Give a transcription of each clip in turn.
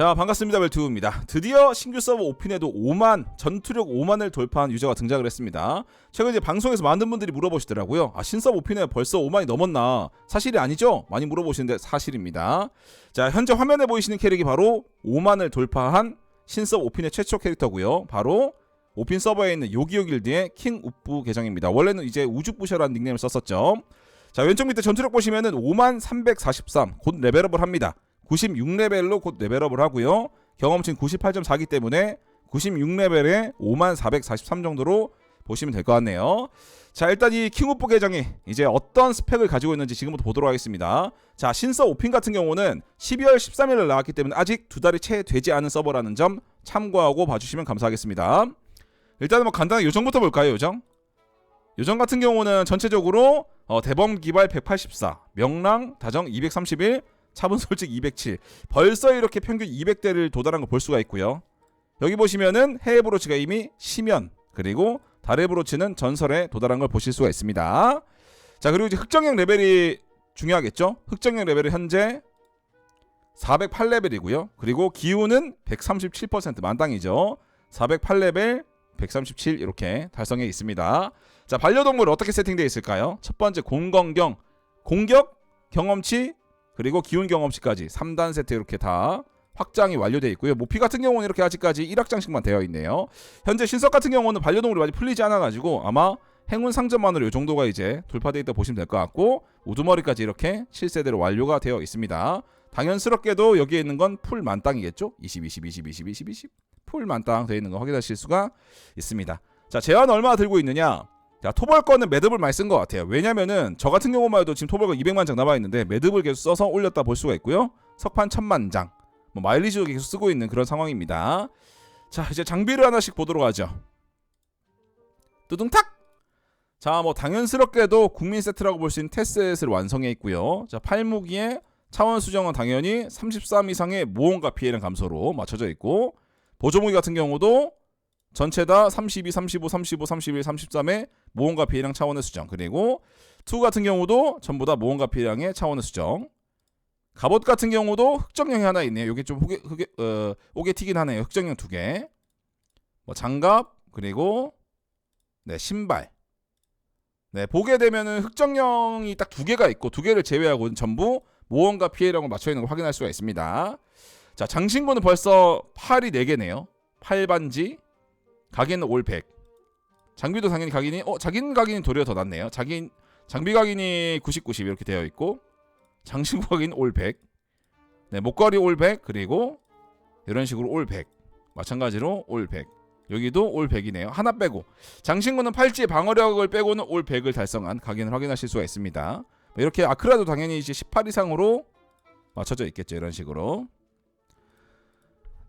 자 반갑습니다 벨투입니다. 드디어 신규 서버 오픈에도 5만 전투력 5만을 돌파한 유저가 등장을 했습니다. 최근 이제 방송에서 많은 분들이 물어보시더라고요. 아 신서버 오픈에 벌써 5만이 넘었나? 사실이 아니죠? 많이 물어보시는데 사실입니다. 자 현재 화면에 보이시는 캐릭이 바로 5만을 돌파한 신서버 오픈의 최초 캐릭터고요. 바로 오픈 서버에 있는 요기요 길드의 킹 우프 계정입니다. 원래는 이제 우주부셔라는 닉네임을 썼었죠. 자 왼쪽 밑에 전투력 보시면은 5만 343 곧 레벨업을 합니다 96레벨로 곧 레벨업을 하고요. 경험치 98.4기 때문에 96레벨에 5만 443 정도로 보시면 될 것 같네요. 자 일단 이 킹오프 계정이 이제 어떤 스펙을 가지고 있는지 지금부터 보도록 하겠습니다. 자 신서 오핀 같은 경우는 12월 13일에 나왔기 때문에 아직 두 달이 채 되지 않은 서버라는 점 참고하고 봐주시면 감사하겠습니다. 일단은 뭐 간단하게 요정부터 볼까요 요정? 요정 같은 경우는 전체적으로 어, 대범 기발 184, 명랑 다정 231, 차분 솔직 207. 벌써 이렇게 평균 200대를 도달한 거볼 수가 있고요. 여기 보시면은 해외 브로치가 이미 시면 그리고 달의 브로치는 전설에 도달한 걸 보실 수가 있습니다. 자 그리고 이제 흑정형 레벨이 중요하겠죠. 흑정형 레벨은 현재 408레벨이고요. 그리고 기운은 137% 만땅이죠. 408레벨 137 이렇게 달성해 있습니다. 자 반려동물 어떻게 세팅되어 있을까요? 첫 번째 공건경 공격 경험치 그리고 기운 경험치까지 3단 세트 이렇게 다 확장이 완료되어 있고요. 모피 같은 경우는 이렇게 아직까지 1확장씩만 되어 있네요. 현재 신석 같은 경우는 반려동물이 많이 풀리지 않아 가지고 아마 행운 상점만으로 이 정도가 이제 돌파되어 있다 보시면 될 것 같고 우두머리까지 이렇게 7세대로 완료가 되어 있습니다. 당연스럽게도 여기에 있는 건 풀 만땅이겠죠? 20, 20, 20, 20, 20, 20. 풀 만땅 되어 있는 거 확인하실 수가 있습니다. 자, 제한 얼마 들고 있느냐? 자, 토벌권은 매듭을 많이 쓴 것 같아요. 왜냐면은 저 같은 경우만 해도 지금 토벌권 200만 장 남아 있는데 매듭을 계속 써서 올렸다 볼 수가 있고요. 석판 1000만 장. 뭐 마일리지도 계속 쓰고 있는 그런 상황입니다. 자, 이제 장비를 하나씩 보도록 하죠. 뚜둥탁. 자, 뭐 당연스럽게도 국민 세트라고 볼 수 있는 테스트를 완성해 있고요. 자, 팔무기에 차원 수정은 당연히 33 이상의 모험과 피해량 감소로 맞춰져 있고 보조무기 같은 경우도 전체 다 32, 35, 35, 31, 33의 모험과 피해량 차원의 수정. 그리고 2 같은 경우도 전부 다 모험과 피해량의 차원의 수정. 갑옷 같은 경우도 흑정형이 하나 있네요. 이게 좀 호게, 흑게, 어, 오게 튀긴 하네요. 흑정형 두 개. 뭐 장갑 그리고 네 신발. 네 보게 되면은 흑정형이 딱 두 개가 있고 두 개를 제외하고는 전부 모험과 피해량을 맞춰 있는 걸 확인할 수가 있습니다. 자 장신구는 벌써 팔이 네 개네요. 팔 반지, 각인 올 100. 장비도 당연히 각인이 어 자긴 각인이 도리어 더 낫네요. 자긴 장비 각인이 90 90 이렇게 되어 있고 장신구 각인 올 100. 네, 목걸이 올100 그리고 이런 식으로 올 100. 마찬가지로 올 100. 여기도 올 100이네요. 하나 빼고 장신구는 팔찌 방어력을 빼고는 올 100을 달성한 각인을 확인하실 수가 있습니다. 뭐 이렇게 아크라도 당연히 이제 18 이상으로 맞춰져 있겠죠. 이런 식으로.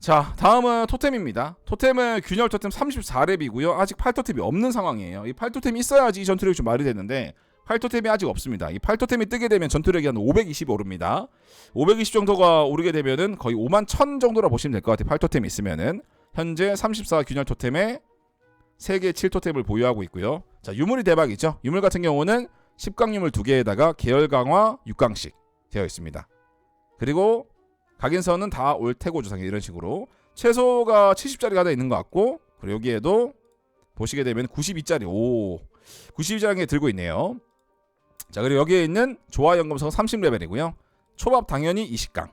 자 다음은 토템입니다. 토템은 균열 토템 34렙이고요. 아직 8토템이 없는 상황이에요. 이 8토템이 있어야지 이 전투력이 좀 말이 되는데 8토템이 아직 없습니다. 이 8토템이 뜨게 되면 전투력이 한 520이 오릅니다. 520 정도가 오르게 되면은 거의 5만 1000 정도라 보시면 될 것 같아요. 8토템이 있으면은. 현재 34 균열 토템에 3개 7토템을 보유하고 있고요. 자 유물이 대박이죠? 유물 같은 경우는 10강 유물 2개에다가 계열 강화 6강씩 되어 있습니다. 그리고 각인선은 다 올 테고 주상이 이런 식으로. 최소가 70짜리가 하나 있는 것 같고 그리고 여기에도 보시게 되면 92짜리 오 92짜리 들고 있네요. 자 그리고 여기에 있는 조화 연금성 30레벨이고요. 초밥 당연히 20강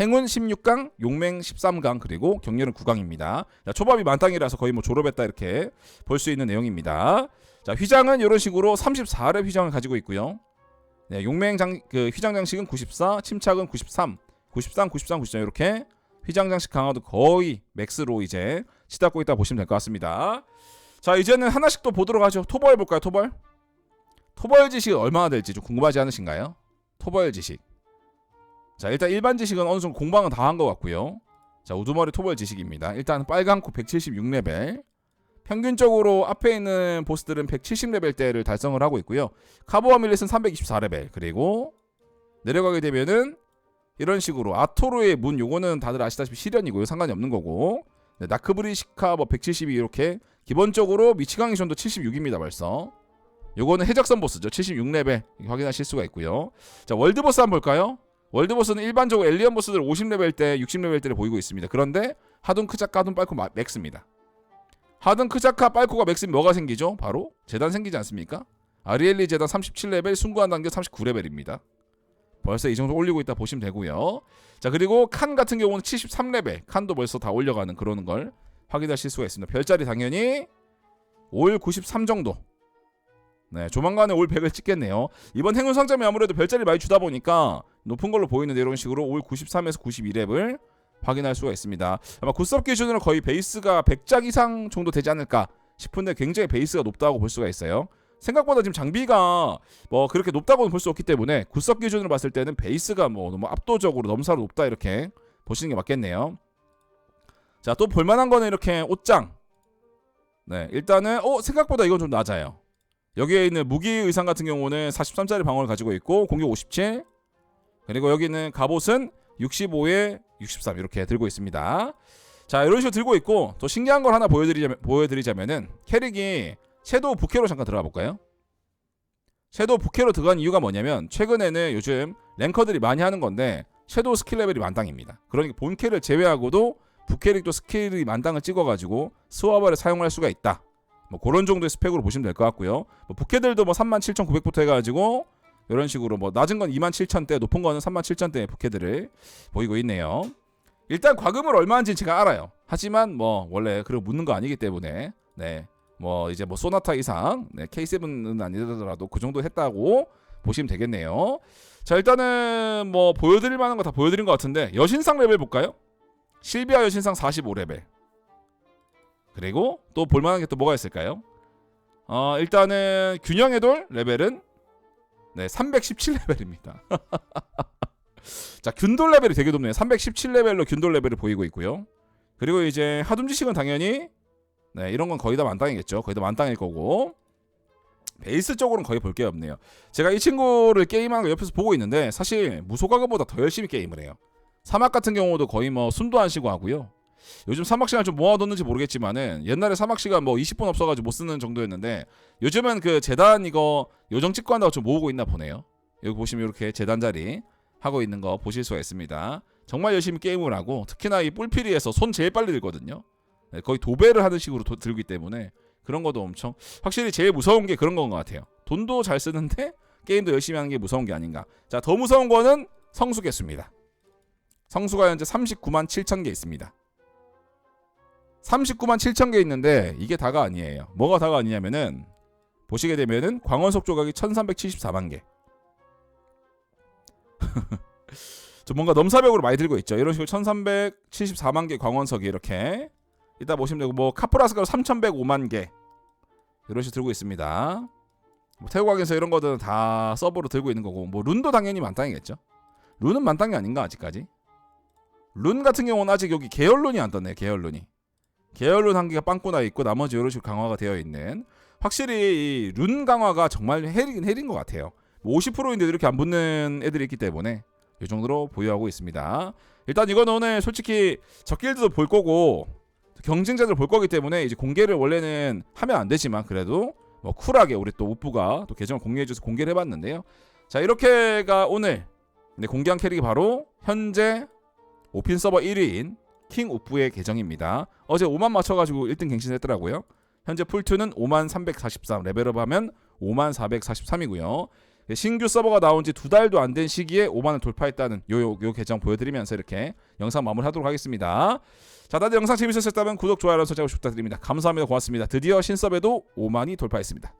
행운 16강 용맹 13강 그리고 경렬은 9강입니다. 자, 초밥이 만땅이라서 거의 뭐 졸업했다 이렇게 볼 수 있는 내용입니다. 자 휘장은 이런 식으로 34렙 휘장을 가지고 있고요. 네, 용맹 장, 그 휘장 장식은 94 침착은 93 93, 93, 93 이렇게 휘장 장식 강화도 거의 맥스로 이제 치닫고 있다 보시면 될 것 같습니다. 자 이제는 하나씩 또 보도록 하죠. 토벌 볼까요? 토벌? 토벌 지식 얼마나 될지 좀 궁금하지 않으신가요? 토벌 지식. 자 일단 일반 지식은 어느 정도 공방은 다 한 것 같고요. 자 우두머리 토벌 지식입니다. 일단 빨강코 176레벨. 평균적으로 앞에 있는 보스들은 170레벨대를 달성을 하고 있고요. 카보와 밀렛은 324레벨. 그리고 내려가게 되면은 이런 식으로 아토로의 문 요거는 다들 아시다시피 실현이고요 상관이 없는 거고 네, 나크브리시카 뭐 172 이렇게 기본적으로 미치광이 전도 76입니다 벌써 요거는 해적선 보스죠 76레벨 확인하실 수가 있고요 자 월드 보스 한번 볼까요 월드 보스는 일반적으로 엘리언 보스들 50레벨 때 60레벨 때를 보이고 있습니다. 그런데 하둔 크자카 하둔 빨코 마- 맥스입니다. 하둔 크자카 빨코가 맥스면 뭐가 생기죠? 바로 재단 생기지 않습니까? 아리엘리 재단 37레벨 순구한 단계 39레벨입니다. 벌써 이 정도 올리고 있다 보시면 되고요. 자 그리고 칸 같은 경우는 73레벨 칸도 벌써 다 올려가는 그러는 걸 확인하실 수가 있습니다. 별자리 당연히 올 93 정도. 네, 조만간에 올 100을 찍겠네요. 이번 행운 상점이 아무래도 별자리 많이 주다 보니까 높은 걸로 보이는데 이런 식으로 올 93에서 92렙을 확인할 수가 있습니다. 아마 굿섭 기준으로 거의 베이스가 100장 이상 정도 되지 않을까 싶은데 굉장히 베이스가 높다고 볼 수가 있어요. 생각보다 지금 장비가 뭐 그렇게 높다고는 볼 수 없기 때문에 굿섭 기준으로 봤을 때는 베이스가 뭐 너무 압도적으로 넘사로 높다 이렇게 보시는 게 맞겠네요. 자, 또 볼만한 거는 이렇게 옷장. 네, 일단은 어 생각보다 이건 좀 낮아요. 여기에 있는 무기 의상 같은 경우는 43짜리 방어를 가지고 있고 공격 57. 그리고 여기는 갑옷은 65에 63 이렇게 들고 있습니다. 자, 이런 식으로 들고 있고 또 신기한 걸 하나 보여드리자면 보여드리자면은 캐릭이 섀도우 부캐로 잠깐 들어가 볼까요? 섀도우 부캐로 들어간 이유가 뭐냐면 최근에는 요즘 랭커들이 많이 하는 건데 섀도우 스킬 레벨이 만땅입니다. 그러니까 본캐를 제외하고도 부캐릭도 스킬이 만땅을 찍어가지고 스와바를 사용할 수가 있다. 뭐 그런 정도의 스펙으로 보시면 될 것 같고요. 뭐 부캐들도 뭐 37,900부터 해가지고 이런 식으로 뭐 낮은 건 27,000대, 높은 거는 37,000대의 부캐들을 보이고 있네요. 일단 과금을 얼마인지 제가 알아요. 하지만 뭐 원래 그렇게 묻는 거 아니기 때문에 네. 뭐 이제 뭐 소나타 이상 네, K7은 아니더라도 그 정도 했다고 보시면 되겠네요. 자 일단은 뭐 보여드릴 만한 거 다 보여드린 것 같은데 여신상 레벨 볼까요? 실비아 여신상 45레벨. 그리고 또 볼만한 게 또 뭐가 있을까요? 어 일단은 균형의 돌 레벨은 네 317레벨입니다. 자 균돌 레벨이 되게 높네요. 317레벨로 균돌 레벨을 보이고 있고요. 그리고 이제 하둠지식은 당연히 네 이런 건 거의 다 만땅이겠죠. 거의 다 만땅일 거고 베이스 쪽으로는 거의 볼 게 없네요. 제가 이 친구를 게임하는 거 옆에서 보고 있는데 사실 무소가그보다 더 열심히 게임을 해요. 사막 같은 경우도 거의 뭐 숨도 안 쉬고 하고요. 요즘 사막 시간 좀 모아뒀는지 모르겠지만은 옛날에 사막 시간 뭐 20분 없어가지고 못 쓰는 정도였는데 요즘은 그 재단 이거 요정 찍고 한다고 좀 모으고 있나 보네요. 여기 보시면 이렇게 재단 자리 하고 있는 거 보실 수가 있습니다. 정말 열심히 게임을 하고 특히나 이 뿔피리에서 손 제일 빨리 들거든요. 네, 거의 도배를 하는 식으로 도- 들기 때문에 그런 것도 엄청 확실히 제일 무서운 게 그런 건 것 같아요. 돈도 잘 쓰는데 게임도 열심히 하는 게 무서운 게 아닌가. 자, 더 무서운 거는 성수 개수입니다. 성수가 현재 39만 7천 개 있습니다. 39만 7천 개 있는데 이게 다가 아니에요. 뭐가 다가 아니냐면은 보시게 되면은 광원석 조각이 1374만 개. 좀 뭔가 넘사벽으로 많이 들고 있죠. 이런 식으로 1374만 개 광원석이 이렇게 이따 보시면 되고 뭐 카프라스가 3105만 개 이런 식으로 들고 있습니다. 뭐 태국왕에서 이런 거들은 다 서버로 들고 있는 거고 뭐 룬도 당연히 만땅이겠죠. 룬은 만땅이 아닌가 아직까지? 룬 같은 경우는 아직 여기 계열룬이 안 떴네요. 계열룬이. 계열룬 한 개가 빵꾸 나 있고 나머지 이런 식으로 강화가 되어 있는 확실히 이룬 강화가 정말 헬이긴 헬인 것 같아요. 뭐 50%인데 이렇게 안 붙는 애들이 있기 때문에 이 정도로 보유하고 있습니다. 일단 이거는 오늘 솔직히 적길드도 볼 거고 경쟁자들 볼 거기 때문에 이제 공개를 원래는 하면 안 되지만 그래도 뭐 쿨하게 우리 또 우프가 또 계정을 공개해줘서 공개를 해봤는데요. 자 이렇게가 오늘 네, 공개한 캐릭이 바로 현재 오핀 서버 1위인 킹 우프의 계정입니다. 어제 5만 맞춰가지고 1등 갱신했더라고요. 현재 풀2는 5만 343 레벨업하면 5만 443이고요. 신규 서버가 나온 지 두 달도 안 된 시기에 5만을 돌파했다는 요, 요, 요 계정 보여드리면서 이렇게 영상 마무리하도록 하겠습니다. 자, 다들 영상 재밌으셨다면 구독, 좋아요, 알람 설정 부탁드립니다. 감사합니다. 고맙습니다. 드디어 신섭에도 5만이 돌파했습니다.